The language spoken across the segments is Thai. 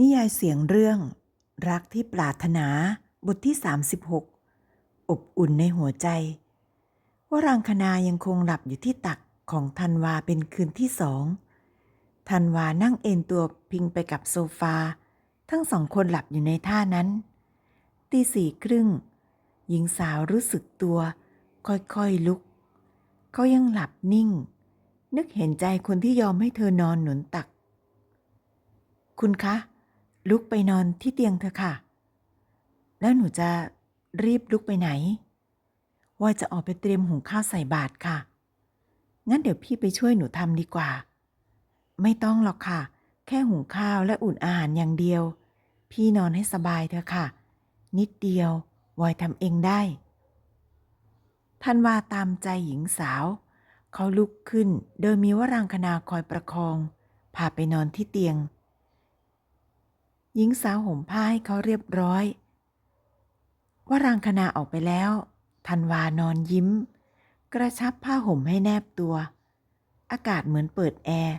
นิยายเสียงเรื่อง รักที่ปรารถนาบทที่ 36 อบอุ่นในหัวใจ ว่ารังคณายังคงหลับอยู่ที่ตักของธันวาเป็นคืนที่สองธันวานั่งเอนตัวพิงไปกับโซฟา ทั้งสองคนหลับอยู่ในท่านั้น ตีสี่ครึ่ง หญิงสาวรู้สึกตัว ค่อยๆลุก เขายังหลับนิ่ง นึกเห็นใจคนที่ยอมให้เธอนอนหนุนตัก คุณคะ ลุกไปนอนที่เตียงเธอค่ะ แล้วหนูจะรีบลุกไปไหน ว่าจะออกไปเตรียมหุงข้าวใส่บาตรค่ะ งั้นเดี๋ยวพี่ไปช่วยหนูทำดีกว่า ไม่ต้องหรอกค่ะ แค่หุงข้าวและอุ่นอาหารอย่างเดียว พี่นอนให้สบายเถอะค่ะ นิดเดียววอยทำเองได้ทันว่าตามใจหญิงสาว เขาลุกขึ้นโดยมีวรางคณาคอยประคอง พาไปนอนที่เตียง หญิงสาวห่มผ้าให้เขาเรียบร้อยวรางคณาออกไปแล้วธันวานอนยิ้ม กระชับผ้าห่มให้แนบตัว อากาศเหมือนเปิดแอร์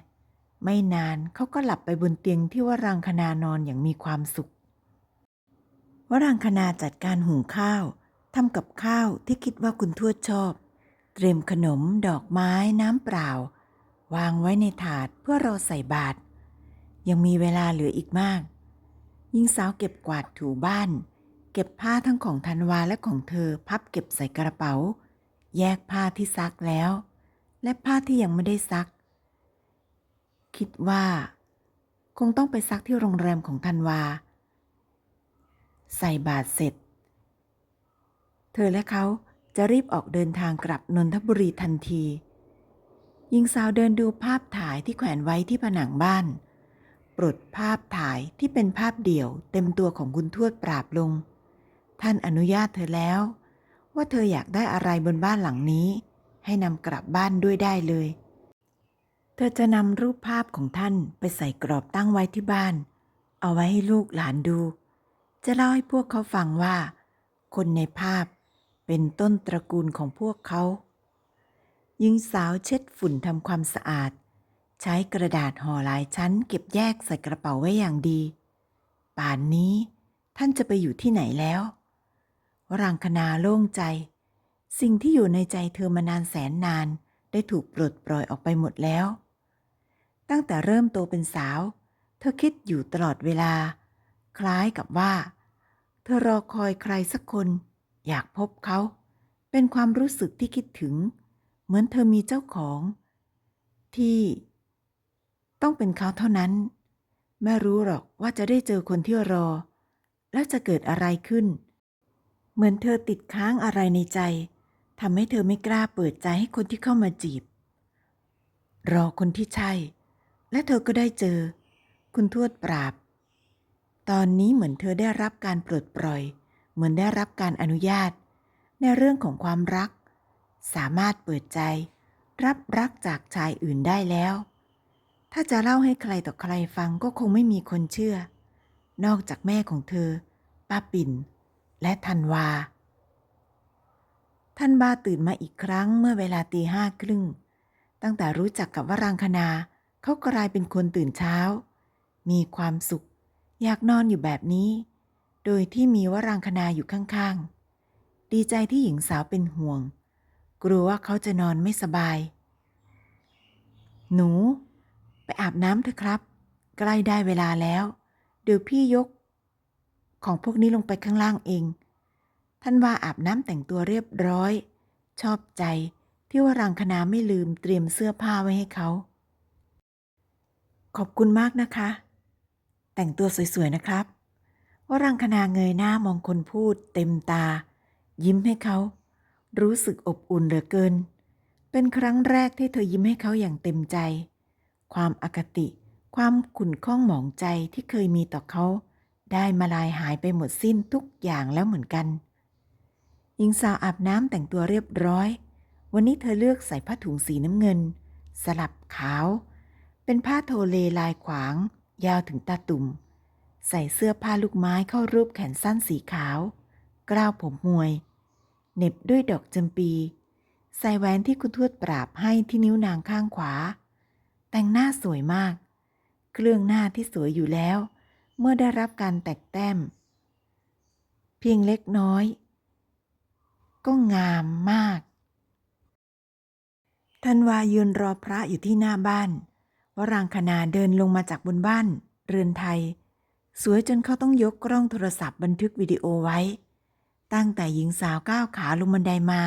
ไม่นานเขาก็หลับไปบนเตียงที่วรางคนานอนอย่างมีความสุขวรางคณาจัดการหุงข้าวทำกับข้าวที่คิดว่าคุณทวดชอบ เตรียมขนมดอกไม้น้ำเปล่า วางไว้ในถาดเพื่อรอใส่บาตรยังมีเวลาเหลืออีกมาก หญิงสาวเก็บกวาดถูบ้าน เก็บผ้าทั้งของธันวาและของเธอพับเก็บใส่กระเป๋า แยกผ้าที่ซักแล้ว และผ้าที่ยังไม่ได้ซัก คิดว่า คงต้องไปซักที่โรงแรมของธันวา ใส่บาตรเสร็จ เธอและเขาจะรีบออกเดินทางกลับนนทบุรีทันทีหญิงสาวเดินดูภาพถ่ายที่แขวนไว้ที่ผนังบ้าน ปลดภาพถ่ายที่เป็นภาพเดี่ยวเต็มตัวของคุณทวดปราบลง ท่านอนุญาตเธอแล้ว ว่าเธออยากได้อะไรบนบ้านหลังนี้ ให้นำกลับบ้านด้วยได้เลย เธอจะนำรูปภาพของท่านไปใส่กรอบตั้งไว้ที่บ้าน เอาไว้ให้ลูกหลานดู จะเล่าให้พวกเขาฟังว่า คนในภาพเป็นต้นตระกูลของพวกเขาหญิงสาวเช็ดฝุ่นทำความสะอาด ใช้กระดาษห่อหลายชั้นเก็บแยกใส่กระเป๋าไว้อย่างดี ป่านนี้ท่านจะไปอยู่ที่ไหนแล้ววรังคณาโล่งใจ สิ่งที่อยู่ในใจเธอมานานแสนนานได้ถูกปลดปล่อยออกไปหมดแล้ว ตั้งแต่เริ่มโตเป็นสาว เธอคิดอยู่ตลอดเวลา คล้ายกับว่า เธอรอคอยใครสักคน อยากพบเขา เป็นความรู้สึกที่คิดถึง เหมือนเธอมีเจ้าของ ที่ ต้องเป็นเขาเท่านั้น ไม่รู้หรอกว่าจะได้เจอคนที่รอ แล้วจะเกิดอะไรขึ้น เหมือนเธอติดค้างอะไรในใจทำให้เธอไม่กล้าเปิดใจให้คนที่เข้ามาจีบ รอคนที่ใช่ และเธอก็ได้เจอ คุณทวดปราบ ตอนนี้เหมือนเธอได้รับการปลดปล่อย เหมือนได้รับการอนุญาต ในเรื่องของความรัก สามารถเปิดใจ รับรักจากชายอื่นได้แล้ว ถ้าจะเล่าให้ใครต่อใครฟังก็คงไม่มีคนเชื่อ นอกจากแม่ของเธอ ป้าปิ่น และธันวา ท่านบาตื่นมาอีกครั้งเมื่อเวลาตีห้าครึ่ง ตั้งแต่รู้จักกับวรางคณาเขากลายเป็นคนตื่นเช้า มีความสุข อยากนอนอยู่แบบนี้ โดยที่มีวรางคณาอยู่ข้างๆ ดีใจที่หญิงสาวเป็นห่วง กลัวว่าเขาจะนอนไม่สบาย หนู ไปอาบน้ำเถอะครับ ใกล้ได้เวลาแล้ว เดี๋ยวพี่ยก ของพวกนี้ลงไปข้างล่างเอง ท่านว่าอาบน้ำแต่งตัวเรียบร้อย ชอบใจที่ว่ารังคณาไม่ลืมเตรียมเสื้อผ้าไว้ให้เขา ขอบคุณมากนะคะ แต่งตัวสวยๆนะครับ ว่ารังคณาเงยหน้ามองคนพูดเต็มตา ยิ้มให้เขา รู้สึกอบอุ่นเหลือเกิน เป็นครั้งแรกที่เธอยิ้มให้เขาอย่างเต็มใจ ความอคติ ความขุ่นข้องหมองใจที่เคยมีต่อเขา ได้มาลายหายไปหมดสิ้นทุกอย่างแล้วเหมือนกัน หญิงสาวอาบน้ำแต่งตัวเรียบร้อย วันนี้เธอเลือกใส่ผ้าถุงสีน้ำเงิน สลับขาว เป็นผ้าโทเลลายขวาง ยาวถึงตาตุ่ม ใส่เสื้อผ้าลูกไม้เข้ารูปแขนสั้นสีขาว กล้าวผมมวยเหน็บด้วยดอกจำปี ใส่แหวนที่คุณทวดปราบให้ที่นิ้วนางข้างขวา แต่งหน้าสวยมาก เครื่องหน้าที่สวยอยู่แล้ว เมื่อได้รับการแตกแต้ม เพียงเล็กน้อย ก็งามมากธันวายืนรอพระอยู่ที่หน้าบ้าน วรางคณาเดินลงมาจากบนบ้าน เรือนไทย สวยจนเขาต้องยกกล้องโทรศัพท์บันทึกวิดีโอไว้ ตั้งแต่หญิงสาวก้าวขาลงบันไดมา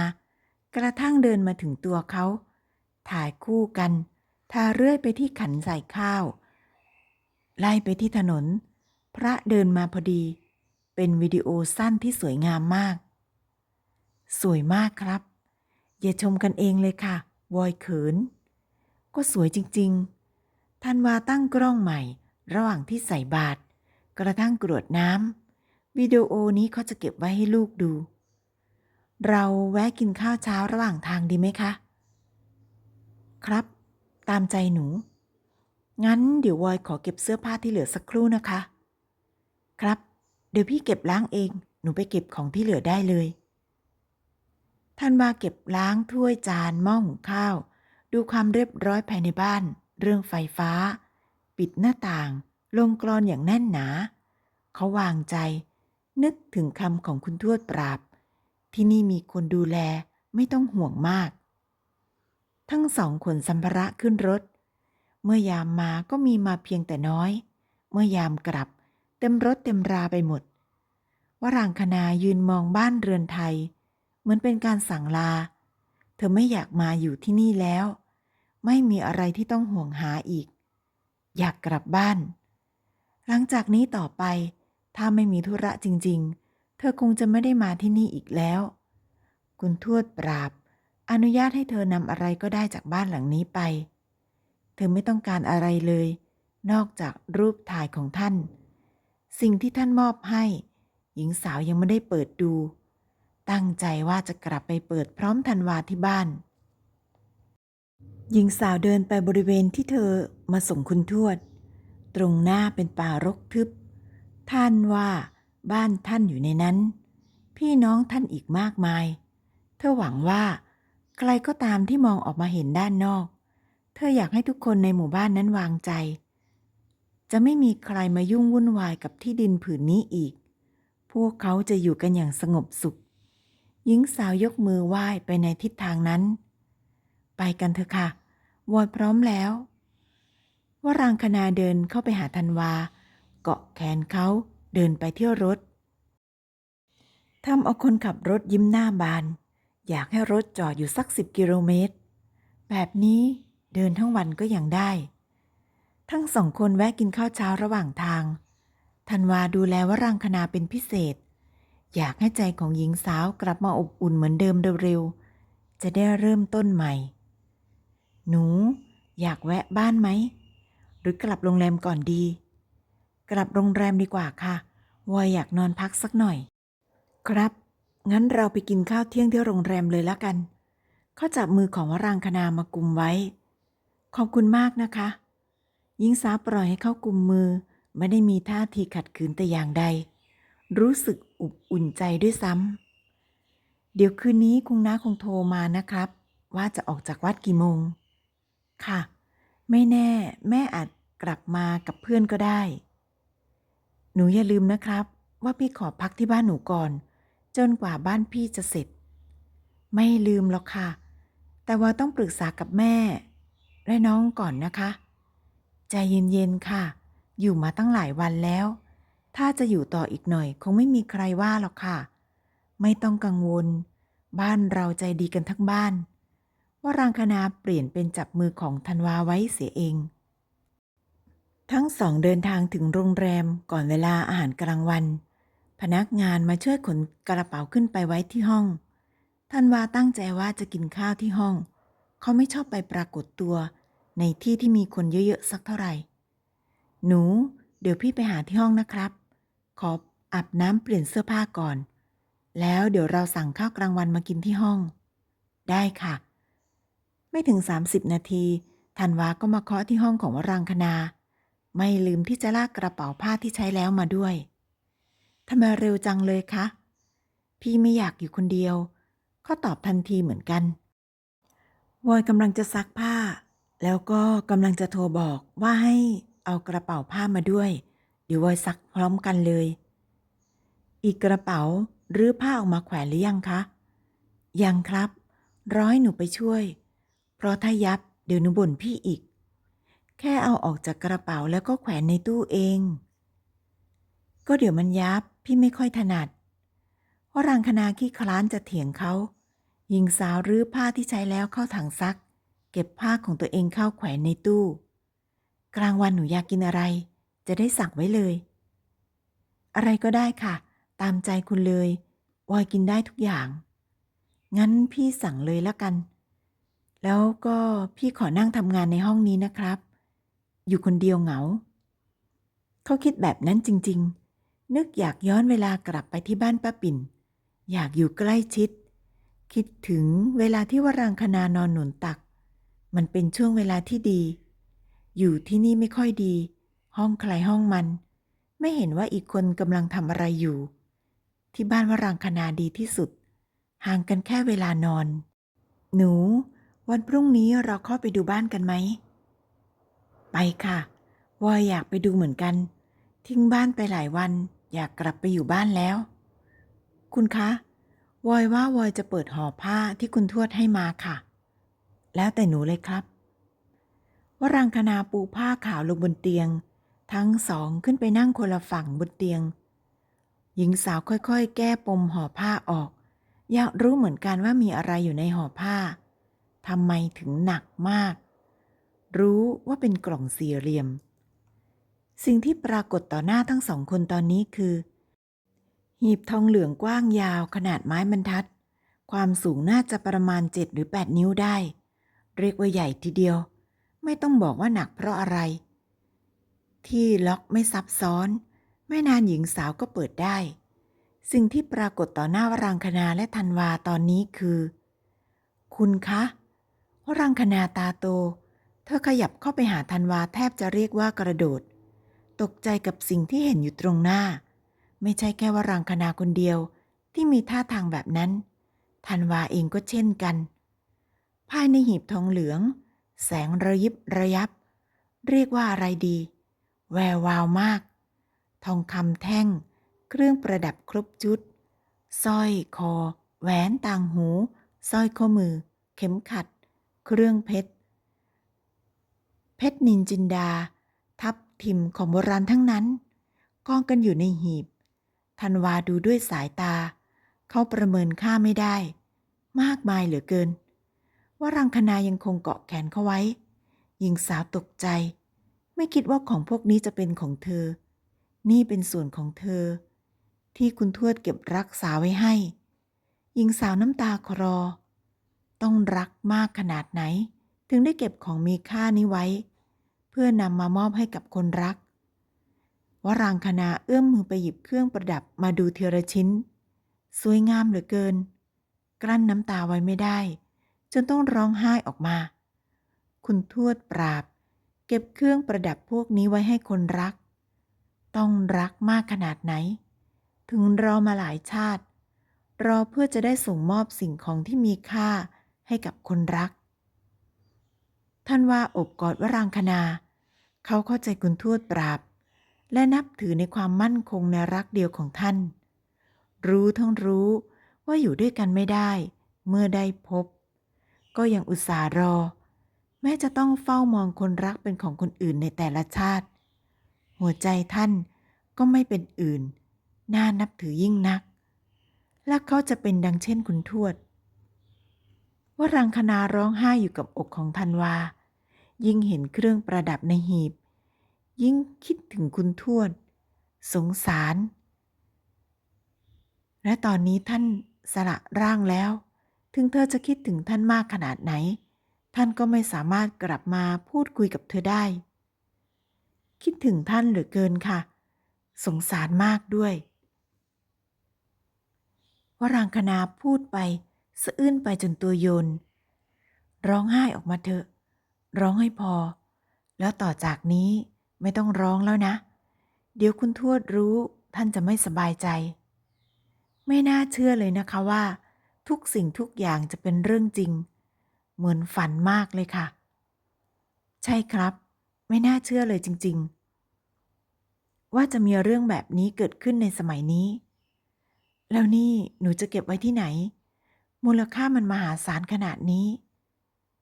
กระทั่งเดินมาถึงตัวเขา ถ่ายคู่กัน ทาเรื่อยไปที่ขันใส่ข้าว ไล่ไปที่ถนน พระเดินมาพอดี เป็นวิดีโอสั้นที่สวยงามมาก สวยมากครับ อย่าชมกันเองเลยค่ะ วอยเขิน ก็สวยจริงๆธันวาตั้งกล้องใหม่ ระหว่างที่ใส่บาตรกระทั่งกรวดน้ำวิดีโอนี้เขาจะเก็บไว้ให้ลูกดู เราแวะกินข้าวเช้าระหว่างทางดีไหมคะ ครับ ตามใจหนู งั้นเดี๋ยววอยขอเก็บเสื้อผ้าที่เหลือสักครู่นะคะ ครับ เดี๋ยวพี่เก็บล้างเอง หนูไปเก็บของที่เหลือได้เลยท่านมาเก็บล้างถ้วยจานหม้อหุงข้าว ดูความเรียบร้อยภายในบ้าน เรื่องไฟฟ้า ปิดหน้าต่าง ลงกรอนอย่างแน่นหนา เขาวางใจ นึกถึงคำของคุณทวดปราบ ที่นี่มีคนดูแลไม่ต้องห่วงมาก ทั้งสองขนสัมภาระขึ้นรถ เมื่อยามมาก็มีมาเพียงแต่น้อย เมื่อยามกลับ เต็มรถเต็มราไปหมดวรางคณายืนมองบ้านเรือนไทย เหมือนเป็นการสั่งลา เธอไม่อยากมาอยู่ที่นี่แล้ว ไม่มีอะไรที่ต้องห่วงหาอีก อยากกลับบ้าน หลังจากนี้ต่อไป ถ้าไม่มีธุระจริง ๆ เธอคงจะไม่ได้มาที่นี่อีกแล้ว คุณทวดปราบ อนุญาตให้เธอนำอะไรก็ได้จากบ้านหลังนี้ไป เธอไม่ต้องการอะไรเลย นอกจากรูปถ่ายของท่าน สิ่งที่ท่านมอบให้ หญิงสาวยังไม่ได้เปิดดู ตั้งใจว่าจะกลับไปเปิดพร้อมธันวาที่บ้าน หญิงสาวเดินไปบริเวณที่เธอมาส่งคุณทวด ตรงหน้าเป็นป่ารกทึบ ท่านว่าบ้านท่านอยู่ในนั้น พี่น้องท่านอีกมากมาย เธอหวังว่า ใครก็ตามที่มองออกมาเห็นด้านนอก เธออยากให้ทุกคนในหมู่บ้านนั้นวางใจ จะไม่มีใครมายุ่งวุ่นวายกับที่ดินผืนนี้อีก พวกเขาจะอยู่กันอย่างสงบสุข หญิงสาวยกมือไหว้ไปในทิศทางนั้น ไปกันเถอะค่ะ วอยพร้อมแล้ววรางคณาเดินเข้าไปหาธันวา เกาะแขนเขาเดินไปเที่ยวรถทำเอาคนขับรถยิ้มหน้าบาน อยากให้รถจอดอยู่สักสิบกิโลเมตร แบบนี้เดินทั้งวันก็ยังได้ ทั้งสองคนแวะกินข้าวเช้าระหว่างทาง ธันวาดูแลวรางคณาเป็นพิเศษ อยากให้ใจของหญิงสาวกลับมาอบอุ่นเหมือนเดิมเร็วๆ จะได้เริ่มต้นใหม่ หนู อยากแวะบ้านไหม หรือกลับโรงแรมก่อนดี กลับโรงแรมดีกว่าค่ะวอยอยากนอนพักสักหน่อย ครับ งั้นเราไปกินข้าวเที่ยงที่โรงแรมเลยละกัน เขาจับมือของวรางคณามากุมไว้ ขอบคุณมากนะคะ หญิงสาวปล่อยให้เขากุมมือ ไม่ได้มีท่าทีขัดขืนแต่อย่างใด รู้สึกอบอุ่นใจด้วยซ้ำ เดี๋ยวคืนนี้คุณน้าคงโทรมานะครับ ว่าจะออกจากวัดกี่โมง ค่ะ ไม่แน่ แม่อาจกลับมากับเพื่อนก็ได้ หนูอย่าลืมนะครับ ว่าพี่ขอพักที่บ้านหนูก่อน จนกว่าบ้านพี่จะเสร็จ ไม่ลืมหรอกค่ะ แต่ว่าต้องปรึกษากับแม่ และน้องก่อนนะคะ ใจเย็นๆค่ะ อยู่มาตั้งหลายวันแล้ว ถ้าจะอยู่ต่ออีกหน่อย คงไม่มีใครว่าหรอกค่ะ ไม่ต้องกังวล บ้านเราใจดีกันทั้งบ้าน ว่ารางคณาเปลี่ยนเป็นจับมือของธันวาไว้เสียเอง ทั้งสองเดินทางถึงโรงแรมก่อนเวลาอาหารกลางวัน พนักงานมาช่วยขนกระเป๋าขึ้นไปไว้ที่ห้องธันวาตั้งใจว่าจะกินข้าวที่ห้อง เขาไม่ชอบไปปรากฏตัว ในที่ที่มีคนเยอะๆสักเท่าไหร่ หนู เดี๋ยวพี่ไปหาที่ห้องนะครับ ขออาบน้ำเปลี่ยนเสื้อผ้าก่อน แล้วเดี๋ยวเราสั่งข้าวกลางวันมากินที่ห้อง ได้ค่ะ ไม่ถึง 30 นาทีธันวาก็มาเคาะที่ห้องของวรางคณา ไม่ลืมที่จะลากกระเป๋าผ้าที่ใช้แล้วมาด้วย ทำไมเร็วจังเลยคะ พี่ไม่อยากอยู่คนเดียวเขาตอบทันทีเหมือนกันวอยกำลังจะซักผ้า แล้วก็กำลังจะโทรบอกว่าให้เอากระเป๋าผ้ามาด้วย เดี๋ยววอยซักพร้อมกันเลย อีกกระเป๋าหรือผ้าออกมาแขวนหรือยังคะ ยังครับ ร้อยหนูไปช่วย เพราะถ้ายับเดี๋ยวหนูบ่นพี่อีก แค่เอาออกจากกระเป๋าแล้วก็แขวนในตู้เอง ก็เดี๋ยวมันยับ พี่ไม่ค่อยถนัดวรังคณาขี้คลานจะเถียงเขาหญิงสาวรื้อผ้าที่ใช้แล้วเข้าถังซัก เก็บผ้าของตัวเองเข้าแขวนในตู้ กลางวันหนูอยากกินอะไร จะได้สั่งไว้เลย อะไรก็ได้ค่ะ ตามใจคุณเลยวอยกินได้ทุกอย่าง งั้นพี่สั่งเลยละกัน แล้วก็พี่ขอนั่งทำงานในห้องนี้นะครับ อยู่คนเดียวเหงา เขาคิดแบบนั้นจริง ๆ นึกอยากย้อนเวลากลับไปที่บ้านป้าปิ่น อยากอยู่ใกล้ชิด คิดถึงเวลาที่วรังคนานอนหนุนตัก มันเป็นช่วงเวลาที่ดี อยู่ที่นี่ไม่ค่อยดี ห้องใครห้องมัน ไม่เห็นว่าอีกคนกำลังทำอะไรอยู่ ที่บ้านวรังคณาดีที่สุด ห่างกันแค่เวลานอน หนู วันพรุ่งนี้เราเข้าไปดูบ้านกันไหม ไปค่ะวอยอยากไปดูเหมือนกัน ทิ้งบ้านไปหลายวัน อยากกลับไปอยู่บ้านแล้ว คุณคะ วอยว่าวอยจะเปิดห่อผ้าที่คุณทวดให้มาค่ะ แล้วแต่หนูเลยครับ วรังคณาปูผ้าขาวลงบนเตียง ทั้งสองขึ้นไปนั่งคนละฝั่งบนเตียง หญิงสาวค่อยๆ แก้ปมห่อผ้าออก อยากรู้เหมือนกันว่ามีอะไรอยู่ในห่อผ้าทำไมถึงหนักมาก รู้ว่าเป็นกล่องสี่เหลี่ยม สิ่งที่ปรากฏต่อหน้าทั้งสองคนตอนนี้คือ หีบทองเหลืองกว้างยาวขนาดไม้บรรทัด ความสูงน่าจะประมาณ7หรือ8นิ้วได้ เรียกว่าใหญ่ทีเดียว ไม่ต้องบอกว่าหนักเพราะอะไร ที่ล็อกไม่ซับซ้อนไม่นานหญิงสาวก็เปิดได้ สิ่งที่ปรากฏต่อหน้าวรังคณาและธันวาตอนนี้คือ คุณคะวรังคณาตาโต เธอขยับเข้าไปหาธันวาแทบจะเรียกว่ากระโดด ตกใจกับสิ่งที่เห็นอยู่ตรงหน้า ไม่ใช่แค่วรังคณาคนเดียวที่มีท่าทางแบบนั้นธันวาเองก็เช่นกัน ภายในหีบทองเหลือง แสงระยิบระยับ เรียกว่าอะไรดี แวววาวมาก ทองคำแท่ง เครื่องประดับครบชุดสร้อยคอ แหวนต่างหูสร้อยข้อมือ เข็มขัด เครื่องเพชร เพชรนินจินดา ทับทิมของโบราณทั้งนั้น กองกันอยู่ในหีบธันวาดูด้วยสายตา เขาประเมินค่าไม่ได้ มากมายเหลือเกิน ว่ารังคณายังคงเกาะแขนเขาไว้ หญิงสาวตกใจ ไม่คิดว่าของพวกนี้จะเป็นของเธอ นี่เป็นส่วนของเธอ ที่คุณทวดเก็บรักษาไว้ให้ หญิงสาวน้ำตาคลอ ต้องรักมากขนาดไหน ถึงได้เก็บของมีค่านี้ไว้ เพื่อนำมามอบให้กับคนรัก วรางคณาเอื้อมมือไปหยิบเครื่องประดับมาดูเทระชิ้น สวยงามเหลือเกิน กลั้นน้ำตาไว้ไม่ได้ จนต้องร้องไห้ออกมา คุณทวดปราบ เก็บเครื่องประดับพวกนี้ไว้ให้คนรัก ต้องรักมากขนาดไหน ถึงรอมาหลายชาติ รอเพื่อจะได้ส่งมอบสิ่งของที่มีค่าให้กับคนรัก ท่านว่าอบกอดวรางคณา เขาเข้าใจคุณทวดปราบ และนับถือในความมั่นคงในรักเดียวของท่าน รู้ทั้งรู้ว่าอยู่ด้วยกันไม่ได้ เมื่อได้พบ ก็ยังอุตส่าห์รอ แม้จะต้องเฝ้ามองคนรักเป็นของคนอื่นในแต่ละชาติ หัวใจท่านก็ไม่เป็นอื่น น่านับถือยิ่งนัก และเขาจะเป็นดังเช่นคุณทวดว่ารังคณาร้องไห้อยู่กับอกของธันวา ยิ่งเห็นเครื่องประดับในหีบ ยิ่งคิดถึงคุณทวด สงสาร และตอนนี้ท่านสละร่างแล้ว ถึงเธอจะคิดถึงท่านมากขนาดไหน ท่านก็ไม่สามารถกลับมาพูดคุยกับเธอได้ คิดถึงท่านเหลือเกินค่ะ สงสารมากด้วยวรางคณาพูดไปสะอื้นไปจนตัวโยน ร้องไห้ออกมาเถอะ ร้องให้พอ แล้วต่อจากนี้ไม่ต้องร้องแล้วนะ เดี๋ยวคุณทวดรู้ท่านจะไม่สบายใจ ไม่น่าเชื่อเลยนะคะว่า ทุกสิ่งทุกอย่างจะเป็นเรื่องจริง เหมือนฝันมากเลยค่ะ ใช่ครับ ไม่น่าเชื่อเลยจริง ๆ ว่าจะมีเรื่องแบบนี้เกิดขึ้นในสมัยนี้ แล้วนี่หนูจะเก็บไว้ที่ไหน มูลค่ามันมหาศาลขนาดนี้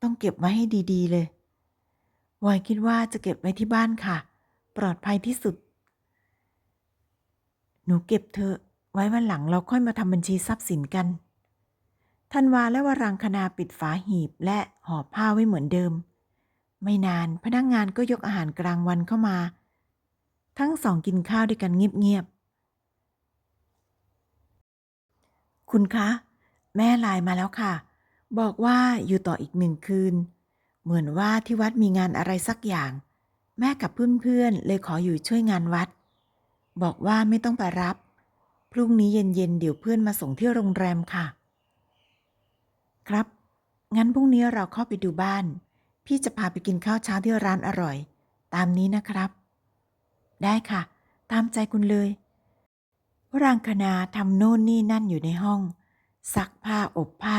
ต้องเก็บไว้ให้ดี ๆ เลย วอยคิดว่าจะเก็บไว้ที่บ้านค่ะ ปลอดภัยที่สุด หนูเก็บเถอไว้วันหลังเราค่อยมาทำบัญชีทรัพย์สินกันธันวาและวรังคณาปิดฝาหีบและห่อผ้าไว้เหมือนเดิม ไม่นานพนักงงานก็ยกอาหารกลางวันเข้ามา ทั้งสองกินข้าวด้วยกันเงียบๆ คุณคะ แม่ไลน์มาแล้วค่ะ บอกว่าอยู่ต่ออีกหนึ่งคืน เหมือนว่าที่วัดมีงานอะไรสักอย่าง แม่กับเพื่อนๆเลยขออยู่ช่วยงานวัด บอกว่าไม่ต้องไปรับ พรุ่งนี้เย็นๆเดี๋ยวเพื่อนมาส่งที่โรงแรมค่ะ ครับ งั้นพรุ่งนี้เราเข้าไปดูบ้าน พี่จะพาไปกินข้าวเช้าที่ร้านอร่อย ตามนี้นะครับ ได้ค่ะ ตามใจคุณเลยวรางคณาทำโน่นนี่นั่นอยู่ในห้อง ซักผ้าอบผ้า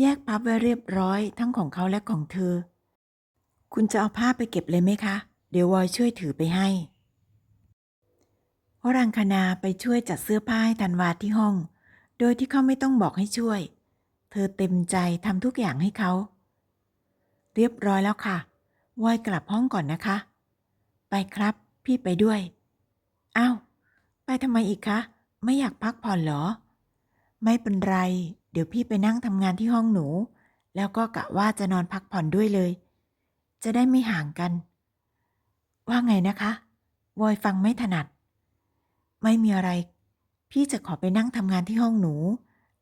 แยกพับไว้เรียบร้อยทั้งของเขาและของเธอ คุณจะเอาผ้าไปเก็บเลยไหมคะ เดี๋ยววอยช่วยถือไปให้วรังคณาไปช่วยจัดเสื้อผ้าให้ธันวาที่ห้อง โดยที่เขาไม่ต้องบอกให้ช่วย เธอเต็มใจทำทุกอย่างให้เขา เรียบร้อยแล้วค่ะวอยกลับห้องก่อนนะคะ ไปครับ พี่ไปด้วย อ้าว ไปทำไมอีกคะ ไม่อยากพักผ่อนเหรอ ไม่เป็นไร เดี๋ยวพี่ไปนั่งทำงานที่ห้องหนู แล้วก็กะว่าจะนอนพักผ่อนด้วยเลย จะได้ไม่ห่างกัน ว่าไงนะคะวอยฟังไม่ถนัด ไม่มีอะไร พี่จะขอไปนั่งทำงานที่ห้องหนู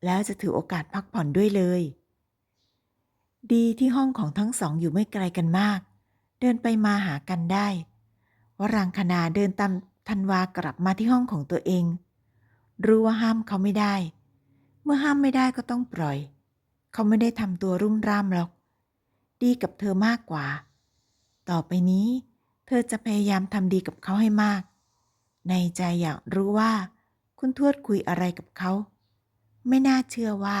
แล้วจะถือโอกาสพักผ่อนด้วยเลย ดีที่ห้องของทั้งสองอยู่ไม่ไกลกันมาก เดินไปมาหากันได้วรางคณาเดินตามธันวากลับมาที่ห้องของตัวเอง รู้ว่าห้ามเขาไม่ได้ เมื่อห้ามไม่ได้ก็ต้องปล่อย เขาไม่ได้ทำตัวรุ่มร่ามหรอก ดีกับเธอมากกว่า ต่อไปนี้ เธอจะพยายามทำดีกับเขาให้มาก ในใจอยากรู้ว่า คุณทวดคุยอะไรกับเขา ไม่น่าเชื่อว่า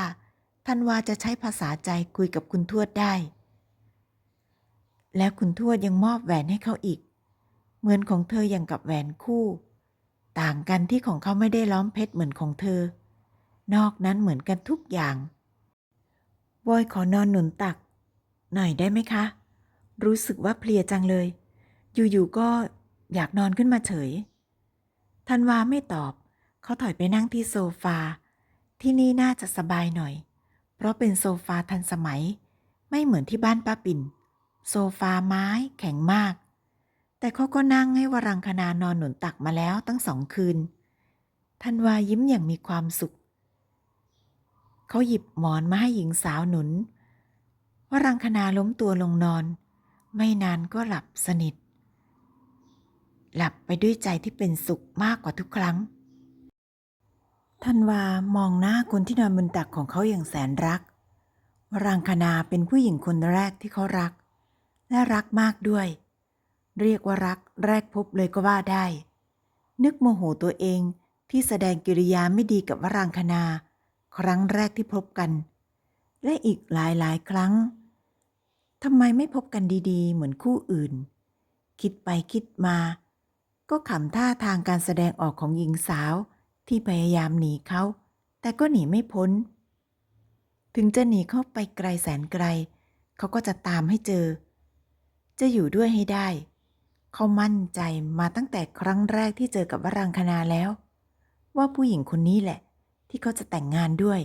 ธันวาจะใช้ภาษาใจคุยกับคุณทวดได้ แล้วคุณทวดยังมอบแหวนให้เขาอีก เหมือนของเธออย่างกับแหวนคู่ ต่างกันที่ของเขาไม่ได้ล้อมเพชรเหมือนของเธอ นอกนั้นเหมือนกันทุกอย่างบอยขอนอนหนุนตัก หน่อยได้ไหมคะ รู้สึกว่าเพลียจังเลย อยู่ๆก็อยากนอนขึ้นมาเฉยธันวาไม่ตอบ เขาถอยไปนั่งที่โซฟา ที่นี่น่าจะสบายหน่อย เพราะเป็นโซฟาทันสมัย ไม่เหมือนที่บ้านป้าปิ่น โซฟาไม้แข็งมาก แต่เขาก็นั่งให้วรังคนานอนหนุนตักมาแล้วตั้งสองคืนธันวายิ้มอย่างมีความสุข เขาหยิบหมอนมาให้หญิงสาวหนุน วรังคณาล้มตัวลงนอน ไม่นานก็หลับสนิท หลับไปด้วยใจที่เป็นสุขมากกว่าทุกครั้งธันวามองหน้าคนที่นอนบนตักของเขาอย่างแสนรัก วรังคณาเป็นผู้หญิงคนแรกที่เขารัก และรักมากด้วย เรียกว่ารักแรกพบเลยก็ว่าได้ นึกโมโหตัวเองที่แสดงกิริยาไม่ดีกับวรังคณา ครั้งแรกที่พบกัน และอีกหลายหลายครั้งทำไมไม่พบกันดีๆ เหมือนคู่อื่น คิดไปคิดมา ก็ขำท่าทางการแสดงออกของหญิงสาวที่พยายามหนีเขา แต่ก็หนีไม่พ้น ถึงจะหนีเข้าไปไกลแสนไกล เขาก็จะตามให้เจอ จะอยู่ด้วยให้ได้ เขามั่นใจมาตั้งแต่ครั้งแรกที่เจอกับวรังคณาแล้ว ว่าผู้หญิงคนนี้แหละ ที่เขาจะแต่งงานด้วย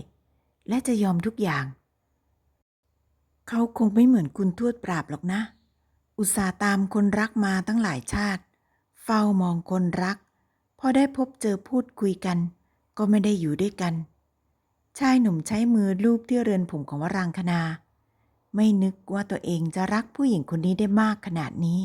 และจะยอมทุกอย่าง เขาคงไม่เหมือนคุณทวดปราบหรอกนะ อุตส่าห์ตามคนรักมาตั้งหลายชาติ เฝ้ามองคนรัก พอได้พบเจอพูดคุยกัน ก็ไม่ได้อยู่ด้วยกัน ชายหนุ่มใช้มือลูบที่เรือนผมของวรางคณา ไม่นึกว่าตัวเองจะรักผู้หญิงคนนี้ได้มากขนาดนี้